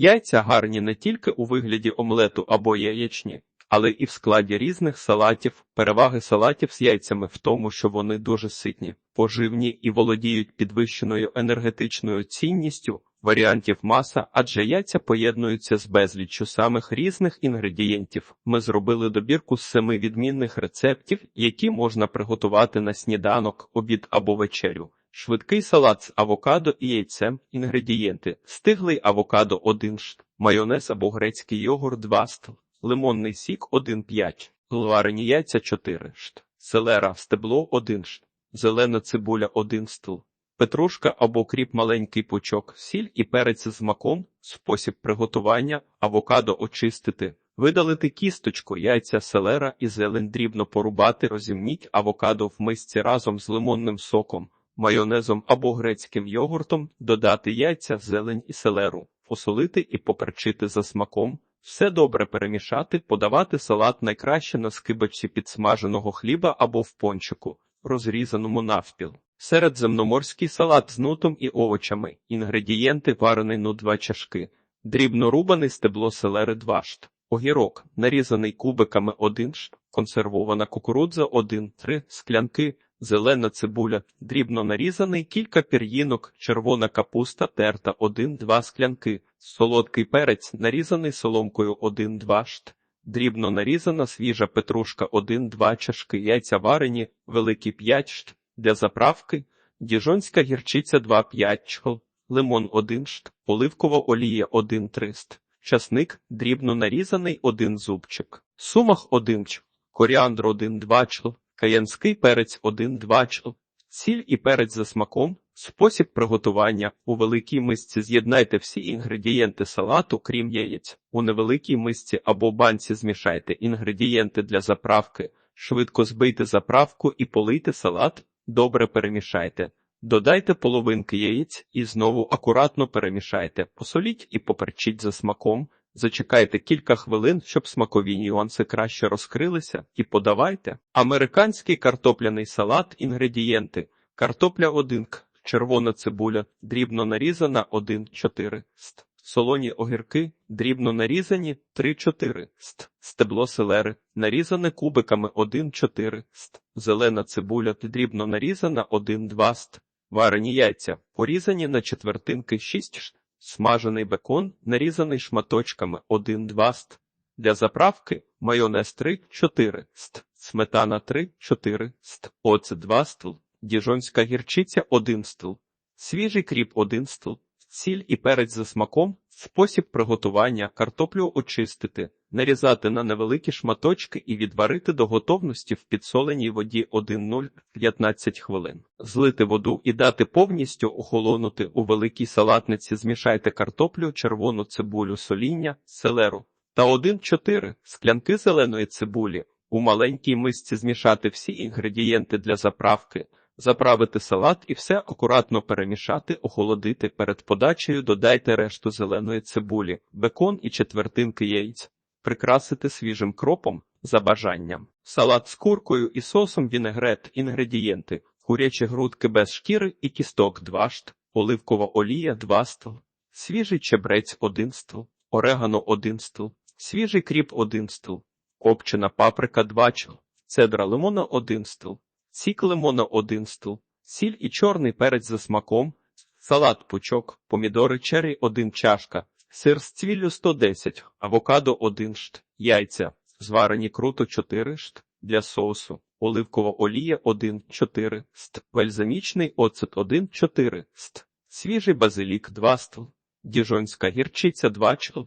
Яйця гарні не тільки у вигляді омлету або яєчні, але і в складі різних салатів. Переваги салатів з яйцями в тому, що вони дуже ситні, поживні і володіють підвищеною енергетичною цінністю. Варіантів маса, адже яйця поєднуються з безліччю самих різних інгредієнтів. Ми зробили добірку з семи відмінних рецептів, які можна приготувати на сніданок, обід або вечерю. Швидкий салат з авокадо і яйцем. Інгредієнти: стиглий авокадо 1 шт, майонез або грецький йогурт 2 стл, лимонний сік 1,5, варені яйця 4 шт, селера стебло 1 шт, зелена цибуля 1 стл, петрушка або кріп маленький пучок, сіль і перець з маком, спосіб приготування, авокадо очистити. Видалити кісточку, яйця, селера і зелень дрібно порубати, розімніть авокадо в мисці разом з лимонним соком, майонезом або грецьким йогуртом, додати яйця, зелень і селеру, посолити і поперчити за смаком. Все добре перемішати, подавати салат найкраще на скибочці підсмаженого хліба або в пончику, розрізаному навпіл. Середземноморський салат з нутом і овочами. Інгредієнти варений нут 2 чашки, дрібно рубаний стебло селери 2 шт, огірок, нарізаний кубиками 1 шт, консервована кукурудза 1-3 склянки, зелена цибуля, дрібно нарізаний, кілька пір'їнок, червона капуста терта 1-2 склянки, солодкий перець, нарізаний соломкою 1-2 шт. Дрібно нарізана свіжа петрушка 1-2 чашки, яйця варені, великі 5 шт, для заправки, діжонська гірчиця 2-5 чхл, лимон 1 шт, оливкова олія 1-3 ст, часник, дрібно нарізаний 1 зубчик, сумах 1 чхл, коріандр 1-2 чхл, каянський перець 1-2 чхл, сіль і перець за смаком, спосіб приготування. У великій мисці з'єднайте всі інгредієнти салату, крім яєць. У невеликій мисці або банці змішайте інгредієнти для заправки, швидко збийте заправку і полийте салат, добре перемішайте. Додайте половинки яєць і знову акуратно перемішайте, посоліть і поперчіть за смаком. Зачекайте кілька хвилин, щоб смакові нюанси краще розкрилися, і подавайте. Американський картопляний салат. Інгредієнти: картопля 1 к, червона цибуля, дрібно нарізана 1-4 ст. Солоні огірки, дрібно нарізані 3-4 ст. Стебло селери, нарізане кубиками 1-4 ст. Зелена цибуля, дрібно нарізана 1-2 ст. Варені яйця, порізані на четвертинки 6 шт. Смажений бекон, нарізаний шматочками 1-2 ст. Для заправки майонез 3-4 ст. Сметана 3-4 ст. Оцет 2 стл. Діжонська гірчиця 1 стл. Свіжий кріп 1 стл. Сіль і перець за смаком. Спосіб приготування картоплю очистити, нарізати на невеликі шматочки і відварити до готовності в підсоленій воді 1-0-15 хвилин. Злити воду і дати повністю охолонути у великій салатниці. Змішайте картоплю, червону цибулю, соління, селеру та 1-4 склянки зеленої цибулі. У маленькій мисці змішати всі інгредієнти для заправки. Заправити салат і все акуратно перемішати, охолодити. Перед подачею, додайте решту зеленої цибулі, бекон і четвертинки яєць, прикрасити свіжим кропом за бажанням. Салат з куркою і сосом вінегрет, інгредієнти, курячі грудки без шкіри і кісток 2 шт, оливкова олія 2 стл, свіжий чебрець 1 стл, орегано 1 стл, свіжий кріп 1 стл, копчена паприка 2 чл, цедра лимона 1 стл. Сік лимона 1 стл, сіль і чорний перець за смаком, салат пучок, помідори черрі 1 чашка, сир з цвіллю 110, авокадо 1 шт, яйця, зварені круто 4 шт, для соусу, оливкова олія 1 4 ст, бальзамічний оцет 1 4 ст, свіжий базилік 2 стл, діжонська гірчиця 2 чл,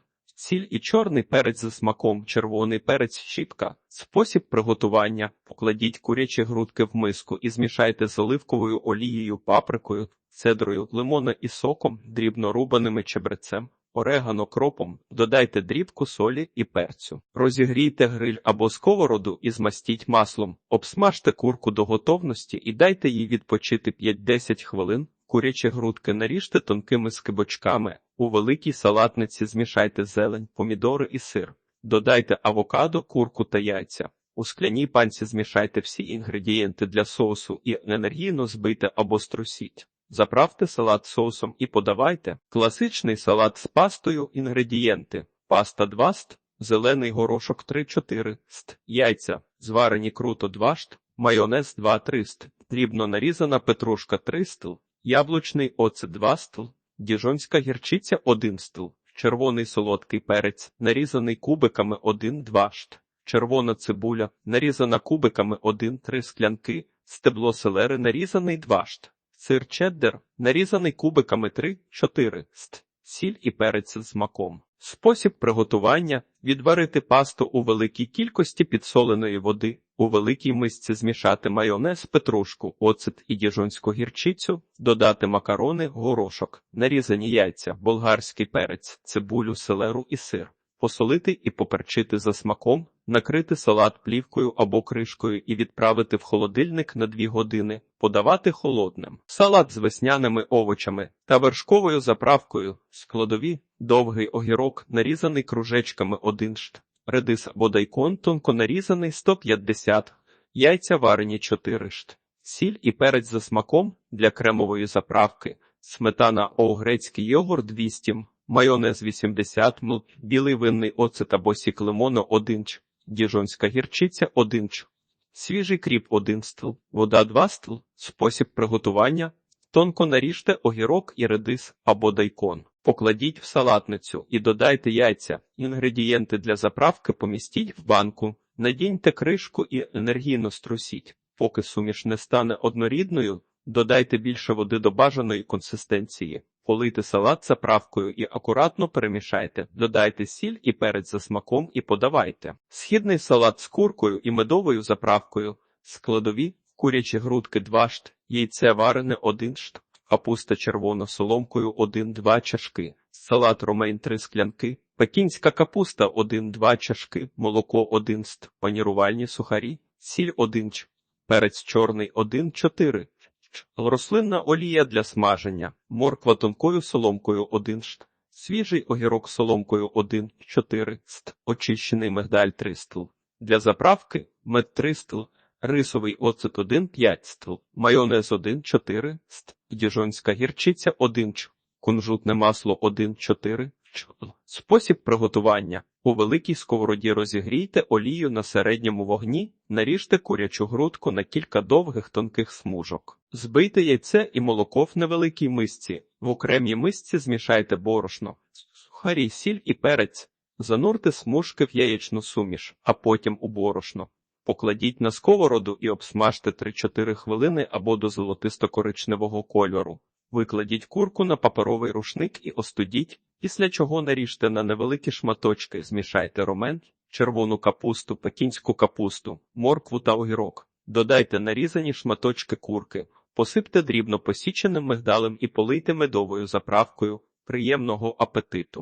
Сіль і чорний перець за смаком, червоний перець щіпка. Спосіб приготування. Покладіть курячі грудки в миску і змішайте з оливковою олією, паприкою, цедрою, лимона і соком, дрібно рубаними чебрецем, орегано кропом, додайте дрібку солі і перцю. Розігрійте гриль або сковороду і змастіть маслом, обсмажте курку до готовності і дайте їй відпочити 5-10 хвилин. Курячі грудки наріжте тонкими скибочками. У великій салатниці змішайте зелень, помідори і сир. Додайте авокадо, курку та яйця. У скляній панці змішайте всі інгредієнти для соусу і енергійно збийте або струсіть. Заправте салат соусом і подавайте. Класичний салат з пастою. Інгредієнти: паста 2 ст, зелений горошок 3-4 ст, яйця, зварені круто 2 шт, майонез 2-3 ст, дрібно нарізана петрушка 3 стл, яблучний оцет 2 стл, діжонська гірчиця 1 стл, червоний солодкий перець, нарізаний кубиками 1-2 шт, червона цибуля, нарізана кубиками 1-3 склянки, стебло селери нарізаний 2 шт, сир чеддер, нарізаний кубиками 3-4 ст, сіль і перець з маком. Спосіб приготування – відварити пасту у великій кількості підсоленої води, у великій мисці змішати майонез, петрушку, оцет і діжонську гірчицю, додати макарони, горошок, нарізані яйця, болгарський перець, цибулю, селеру і сир. Посолити і поперчити за смаком, накрити салат плівкою або кришкою і відправити в холодильник на 2 години, подавати холодним. Салат з весняними овочами та вершковою заправкою, складові, довгий огірок, нарізаний кружечками 1 шт, редис або дайкон тонко нарізаний 150, яйця варені 4 шт, сіль і перець за смаком для кремової заправки, сметана о грецький йогурт 200 м, майонез 80 мл, білий винний оцет або сік лимону 1 ч, діжонська гірчиця 1 ч, свіжий кріп 1 стл, вода 2 стл, спосіб приготування, тонко наріжте огірок і редис або дайкон. Покладіть в салатницю і додайте яйця. Інгредієнти для заправки помістіть в банку, надіньте кришку і енергійно струсіть. Поки суміш не стане однорідною, додайте більше води до бажаної консистенції. Полийте салат заправкою і акуратно перемішайте. Додайте сіль і перець за смаком і подавайте. Східний салат з куркою і медовою заправкою. Складові курячі грудки 2 шт, яйце варене 1 шт, капуста червона соломкою 1-2 чашки, салат ромейн 3 склянки, пекінська капуста 1-2 чашки, молоко 1 ст, панірувальні сухарі, сіль 1 ч, перець чорний 1-4 ч, рослинна олія для смаження, морква тонкою соломкою 1 шт, свіжий огірок соломкою 1-4 ст, очищений мигдаль 3 стл. Для заправки мед 3 стл, рисовий оцет 1-5 стл, майонез 1-4 ст, діжонська гірчиця 1 ч, кунжутне масло 1-4 ч. Спосіб приготування. У великій сковороді розігрійте олію на середньому вогні, наріжте курячу грудку на кілька довгих тонких смужок. Збийте яйце і молоко в невеликій мисці. В окремій мисці змішайте борошно, сухарі, сіль і перець. Занурте смужки в яєчну суміш, а потім у борошно. Покладіть на сковороду і обсмажте 3-4 хвилини або до золотисто-коричневого кольору. Викладіть курку на паперовий рушник і остудіть, після чого наріжте на невеликі шматочки, змішайте ромен, червону капусту, пекінську капусту, моркву та огірок. Додайте нарізані шматочки курки, посипте дрібно посіченим мигдалем і полийте медовою заправкою. Приємного апетиту!